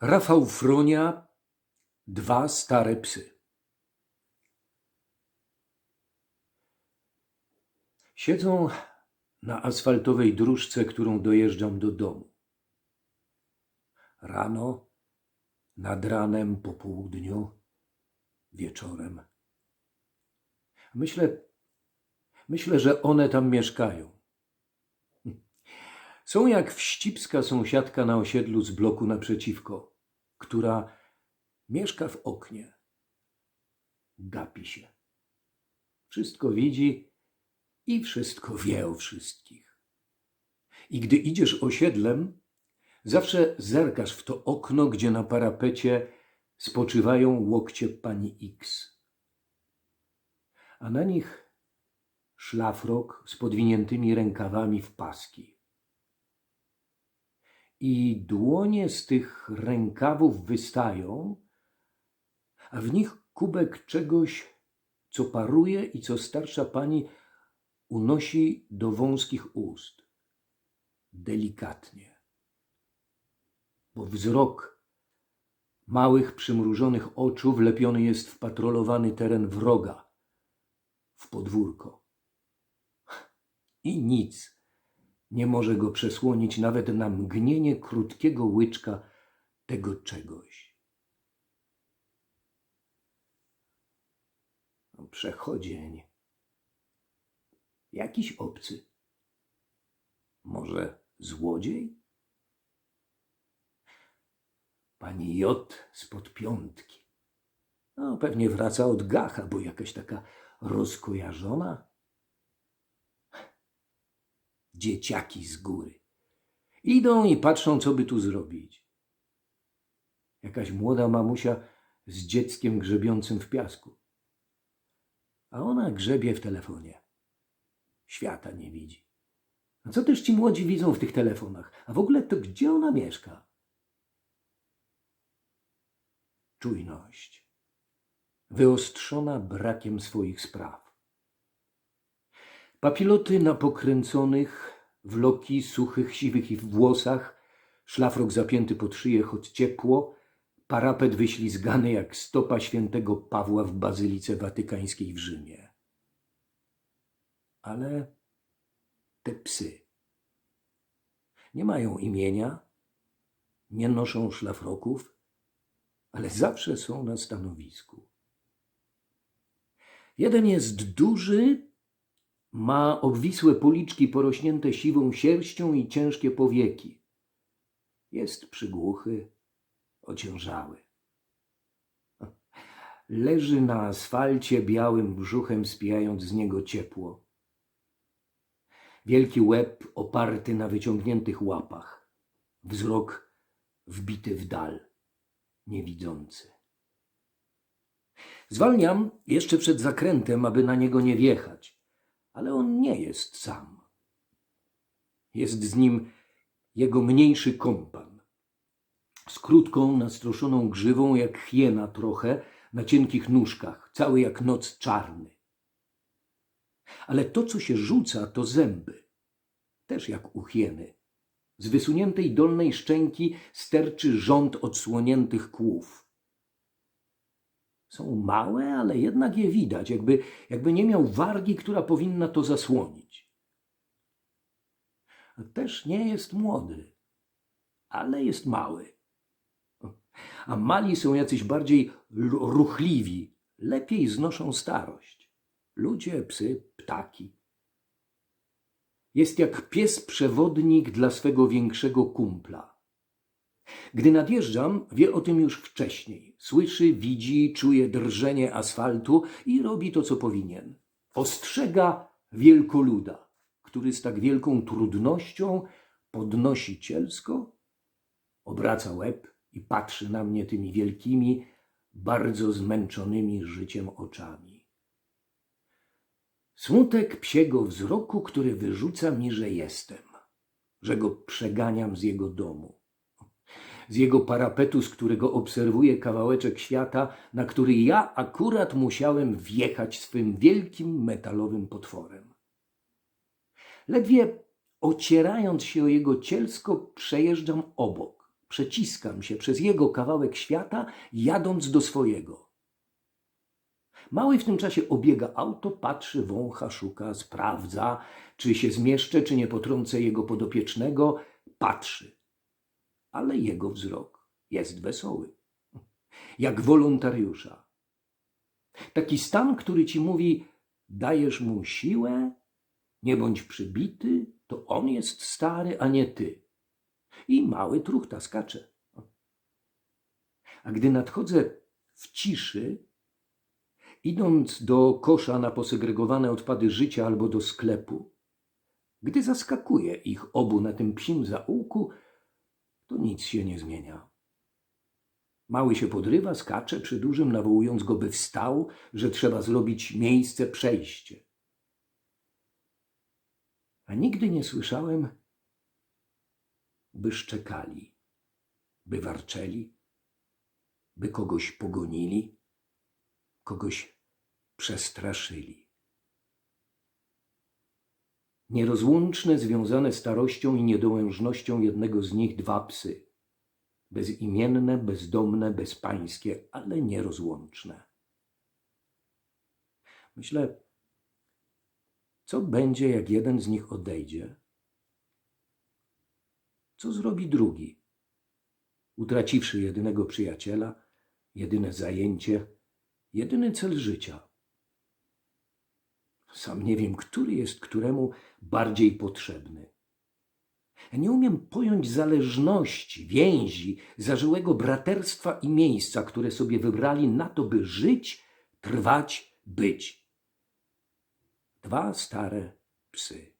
Rafał Fronia, dwa stare psy. Siedzą na asfaltowej dróżce, którą dojeżdżam do domu. Rano, nad ranem, po południu, wieczorem. Myślę, myślę, że one tam mieszkają. Są jak wścibska sąsiadka na osiedlu z bloku naprzeciwko, która mieszka w oknie. Gapi się. Wszystko widzi i wszystko wie o wszystkich. I gdy idziesz osiedlem, zawsze zerkasz w to okno, gdzie na parapecie spoczywają łokcie pani X. A na nich szlafrok z podwiniętymi rękawami w paski i dłonie z tych rękawów wystają, a w nich kubek czegoś, co paruje i co starsza pani unosi do wąskich ust. Delikatnie. Bo wzrok małych, przymrużonych oczu wlepiony jest w patrolowany teren wroga, w podwórko. I nic nie może go przesłonić nawet na mgnienie krótkiego łyczka tego czegoś. No, Przechodzień. Jakiś obcy. Może złodziej? Pani J spod piątki. No, pewnie wraca od gacha, bo jakaś taka rozkojarzona dzieciaki z góry. Idą i patrzą, co by tu zrobić. Jakaś młoda mamusia z dzieckiem grzebiącym w piasku. A ona grzebie w telefonie. Świata nie widzi. A co też ci młodzi widzą w tych telefonach? A w ogóle to gdzie ona mieszka? Czujność. Wyostrzona brakiem swoich spraw. Papiloty na pokręconych, w loki suchych, siwych i włosach, szlafrok zapięty pod szyję, choć ciepło, parapet wyślizgany jak stopa świętego Pawła w Bazylice Watykańskiej w Rzymie. Ale te psy nie mają imienia, nie noszą szlafroków, ale zawsze są na stanowisku. Jeden jest duży, ma obwisłe policzki porośnięte siwą sierścią i ciężkie powieki. Jest przygłuchy, ociężały. Leży na asfalcie białym brzuchem, spijając z niego ciepło. Wielki łeb oparty na wyciągniętych łapach. Wzrok wbity w dal, niewidzący. Zwalniam jeszcze przed zakrętem, aby na niego nie wjechać ale on nie jest sam. Jest z nim jego mniejszy kompan. Z krótką, nastroszoną grzywą, jak hiena trochę, na cienkich nóżkach, cały jak noc czarny. Ale to, co się rzuca, to zęby, też jak u hieny. Z wysuniętej dolnej szczęki sterczy rząd odsłoniętych kłów. Są małe, ale jednak je widać, jakby, jakby nie miał wargi, która powinna to zasłonić. Też nie jest młody, ale jest mały. A mali są jacyś bardziej ruchliwi, lepiej znoszą starość. Ludzie, psy, ptaki. Jest jak pies przewodnik dla swego większego kumpla. Gdy nadjeżdżam, wie o tym już wcześniej. Słyszy, widzi, czuje drżenie asfaltu i robi to, co powinien. Ostrzega wielkoluda, który z tak wielką trudnością podnosi cielsko, obraca łeb i patrzy na mnie tymi wielkimi, bardzo zmęczonymi życiem oczami. Smutek psiego wzroku, który wyrzuca mi, że jestem, że go przeganiam z jego domu z jego parapetu, z którego obserwuję kawałeczek świata, na który ja akurat musiałem wjechać swym wielkim metalowym potworem. Ledwie ocierając się o jego cielsko, przejeżdżam obok, przeciskam się przez jego kawałek świata, jadąc do swojego. Mały w tym czasie obiega auto, patrzy, wącha, szuka, sprawdza, czy się zmieszczę, czy nie potrącę jego podopiecznego. Patrzy, ale jego wzrok jest wesoły, jak wolontariusza. Taki stan, który ci mówi: dajesz mu siłę, nie bądź przybity, to on jest stary, a nie ty. I mały truchta skacze. A gdy nadchodzę w ciszy, idąc do kosza na posegregowane odpady życia albo do sklepu, gdy zaskakuje ich obu na tym psim zaułku, to nic się nie zmienia. Mały się podrywa, skacze przy dużym, nawołując go, by wstał, że trzeba zrobić miejsce, przejście. A nigdy nie słyszałem, by szczekali, by warczeli, by kogoś pogonili, kogoś przestraszyli. Nierozłączne, związane starością i niedołężnością jednego z nich dwa psy. Bezimienne, bezdomne, bezpańskie, ale nierozłączne. Myślę, co będzie, jak jeden z nich odejdzie? Co zrobi drugi? Utraciwszy jedynego przyjaciela, jedyne zajęcie, jedyny cel życia. Sam nie wiem, który jest któremu bardziej potrzebny. Nie umiem pojąć zależności, więzi, zażyłego braterstwa i miejsca, które sobie wybrali na to, by żyć, trwać, być. Dwa stare psy.